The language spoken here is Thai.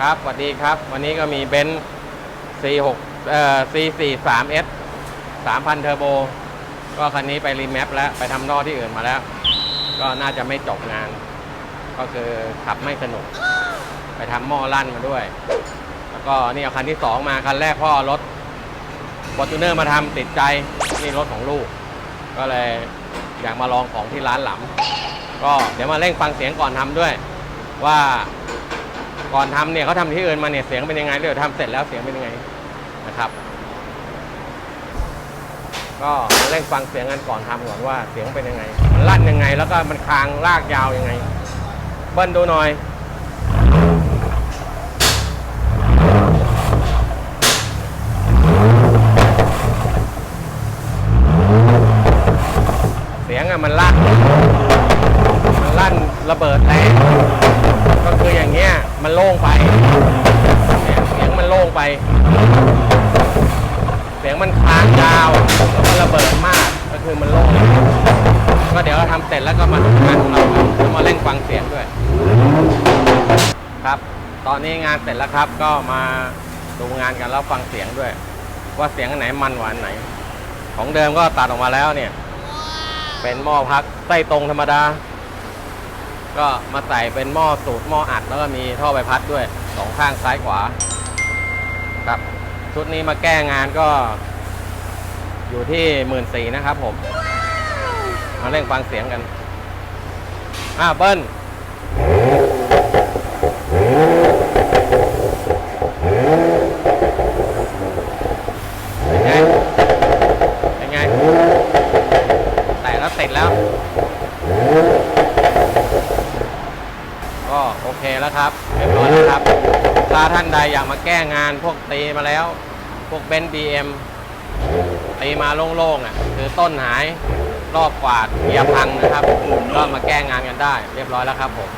ครับสวัสดีครับ วันนี้ก็มีเบนซ์ C6 เอ่อ C43S 3,000เทอร์โบ ก็คันนี้ไปรีแมปแล้ว ไปทำนอกที่อื่นมาแล้ว ก็น่าจะไม่จบงาน ก็คือขับไม่สนุก ไปทำหม้อลั่นมาด้วย แล้วก็นี่เอาคันที่ 2 มาคันแรกพ่อเอรถ f o r t u n e r มาทำติดใจ นี่รถของลูก ก็เลยอยากมาลองของที่ร้านหลำก็เดี๋ยวมาเร่งฟังเสียงก่อนทำด้วย ว่า ก่อนทำเนี่ยเขาทำที่อื่นมาเนี่ยเสียงเป็นยังไงเดี๋ยวทำเสร็จแล้วเสียงเป็นยังไงนะครับ ก็มาเร่งฟังเสียงกันก่อนทำก่อนว่าเสียงเป็นยังไง มันลั่นยังไง แล้วก็มันคางลากยาวยังไง เบิ้ลดูหน่อยเสียงอะมันลั่น มันลั่นระเบิดแรงก็คืออย่างเงี้ย มันโล่งไป เสียงมันโล่งไป เสียงมันค้างยาวแล้วก็ระเบิดมาก ก็คือมันโล่งก็เดี๋ยวเราทำเสร็จแล้วก็มาดูงานของเราแล้วมาเล่นฟังเสียงด้วย ครับ ตอนนี้งานเสร็จแล้วครับ ก็มาดูงานกันแล้วฟังเสียงด้วย ว่าเสียงอันไหนมันกว่านไหน ของเดิมก็ตัดออกมาแล้วเนี่ย เป็นหม้อพักไส้ตรงธรรมดา ก็มาใส่เป็นหม้อสูตรหม้ออัดแล้วก็มีท่อใบพัดด้วยสองข้างซ้ายขวา ครับ ชุดนี้มาแก้งานก็ อยู่ที่หมื่นสี่นะครับผม มาเร่งฟังเสียงกัน อ่าเบิ้ลเป็นไง เป็นไง แต่แล้วติดแล้ว ก็โอเคแล้วครับเรียบร้อยแล้วครับถ้าท่านใดอยากมาแก้งานพวกตีมาแล้ว พวกเบนซ์บีเอ็มตีมาโล่งๆอะคือต้นหายรอบกวาดเกียร์พังนะครับก็มาแก้งานกันได้ เรียบร้อยแล้วครับผม